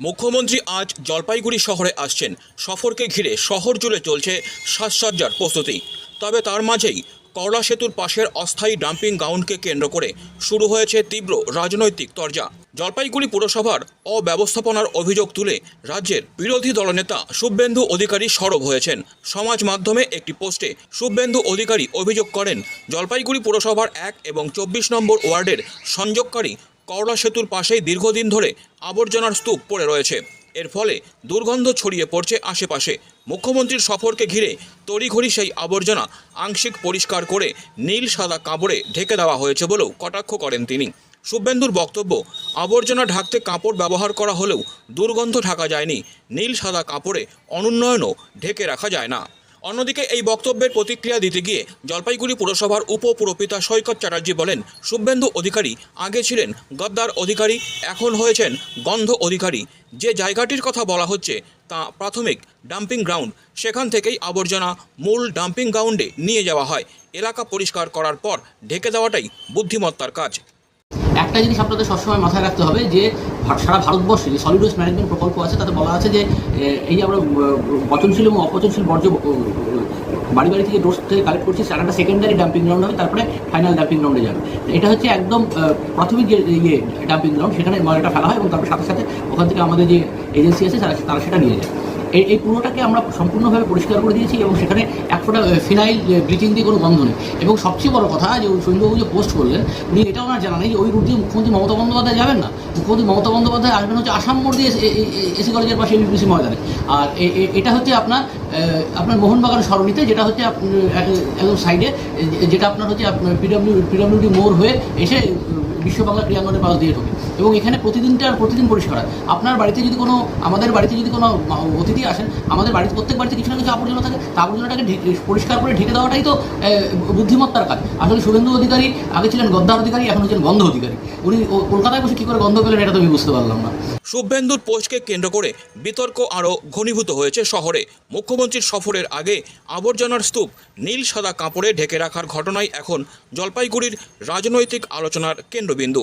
মুখ্যমন্ত্রী আজ জলপাইগুড়ি শহরে আসছেন। সফরকে ঘিরে শহর জুড়ে চলছে সাজসজ্জার প্রস্তুতি। তবে তার মাঝেই করলা সেতুর পাশের অস্থায়ী ডাম্পিং গ্রাউন্ডকে কেন্দ্র করে শুরু হয়েছে তীব্র রাজনৈতিক তরজা। জলপাইগুড়ি পুরসভার অব্যবস্থাপনার অভিযোগ তুলে রাজ্যের বিরোধী দলনেতা শুভেন্দু অধিকারী সরব হয়েছেন। সমাজ মাধ্যমে একটি পোস্টে শুভেন্দু অধিকারী অভিযোগ করেন, জলপাইগুড়ি পুরসভার এক এবং চব্বিশ নম্বর ওয়ার্ডের সংযোগকারী করলা সেতুর পাশেই দীর্ঘদিন ধরে আবর্জনার স্তূপ পড়ে রয়েছে। এর ফলে দুর্গন্ধ ছড়িয়ে পড়ছে আশেপাশে। মুখ্যমন্ত্রীর সফরকে ঘিরে তড়িঘড়ি সেই আবর্জনা আংশিক পরিষ্কার করে নীল সাদা কাপড়ে ঢেকে দেওয়া হয়েছে বলেও কটাক্ষ করেন তিনি। শুভেন্দুর বক্তব্য, আবর্জনা ঢাকতে কাপড় ব্যবহার করা হলেও দুর্গন্ধ ঢাকা যায়নি। নীল সাদা কাপড়ে অনুন্নয়নও ঢেকে রাখা যায় না। অন্যদিকে এই বক্তব্যের প্রতিক্রিয়া দিতে গিয়ে জলপাইগুড়ি পুরসভার উপপুরপিতা সৈকত চ্যাটার্জি বলেন, শুভেন্দু অধিকারী আগে ছিলেন, গদ্দার অধিকারী, এখন হয়েছেন গন্ধ অধিকারী। যে জায়গাটির কথা বলা হচ্ছে, তা প্রাথমিক ডাম্পিং গ্রাউন্ড। সেখান থেকেই আবর্জনা মূল ডাম্পিং গ্রাউন্ডে নিয়ে যাওয়া হয়। এলাকা পরিষ্কার করার পর ঢেকে দেওয়াটাই বুদ্ধিমত্তার কাজ। একটা জিনিস আপনাদের সবসময় মাথায় রাখতে হবে যে সারা ভারতবর্ষে যে সলিড ওয়েস্ট ম্যানেজমেন্ট প্রকল্প আছে, তাতে বলা আছে যে এই যে আমরা পচনশীল এবং অপচনশীল বর্জ্য বাড়ি বাড়ি থেকে ডোর থেকে কালেক্ট করছি, সেটা একটা সেকেন্ডারি ডাম্পিং গ্রাউন্ড হবে, তারপরে ফাইনাল ডাম্পিং গ্রাউন্ডে যাবে। এটা হচ্ছে একদম প্রাথমিক যে ইয়ে ডাম্পিং গ্রাউন্ড সেখানে ময়লাটা ফেলা হয় এবং তারপর সাথে সাথে ওখান থেকে আমাদের যে এজেন্সি আছে, তারা তারা সেটা নিয়ে যায়। এই পুরোটাকে আমরা সম্পূর্ণভাবে পরিষ্কার করে দিয়েছি এবং সেখানে এক ফোঁটা ফিনাইল ব্লিচিং দিয়ে কোনো গন্ধ নেই। এবং সবচেয়ে বড় কথা যে ওই সৈন্যবাবু যে পোস্ট করলেন, উনি এটাও ওনার জানা নেই যে ওই রুট দিয়ে মুখ্যমন্ত্রী মমতা বন্দ্যোপাধ্যায় যাবেন না। মুখ্যমন্ত্রী মমতা বন্দ্যোপাধ্যায় আসবেন হচ্ছে আসাম মোড় দিয়ে এসি কলেজের পাশে বিপিসি ময়দানে। আর এটা হচ্ছে আপনার আপনার মোহনবাগান সরণিতে, যেটা হচ্ছে একদম সাইডে যেটা আপনার হচ্ছে পিডব্লিউ পিডব্লিউডি মোড় হয়ে এসে বিশ্ব বাংলা ক্রিয়াঙ্গনের পাশ দিয়ে ঢোকে। এবং এখানে প্রতিদিনটা, প্রতিদিন পরিষ্কার হয়। আপনার বাড়িতে যদি কোনো, আমাদের বাড়িতে যদি কোনো অতিথি আসেন, আমাদের বাড়িতে, প্রত্যেক বাড়িতে কিছু না কিছু আবর্জনা থাকে, তা আবর্জনাটাকে পরিষ্কার করে ঢেকে দেওয়াটাই তো বুদ্ধিমত্তার কাজ। আসলে শুভেন্দু অধিকারী, আগে ছিলেন গদ্দার অধিকারী, এখন হচ্ছেন গন্ধ অধিকারী। উনি কলকাতায় বসে কী করে গন্ধ পেলেন এটা তো আমি বুঝতে পারলাম না। শুভেন্দুর পোস্টকে কেন্দ্র করে বিতর্ক আরও ঘনীভূত হয়েছে শহরে। মুখ্যমন্ত্রীর সফরের আগে আবর্জনার স্তূপ নীল সাদা কাপড়ে ঢেকে রাখার ঘটনাই এখন জলপাইগুড়ির রাজনৈতিক আলোচনার কেন্দ্রবিন্দু।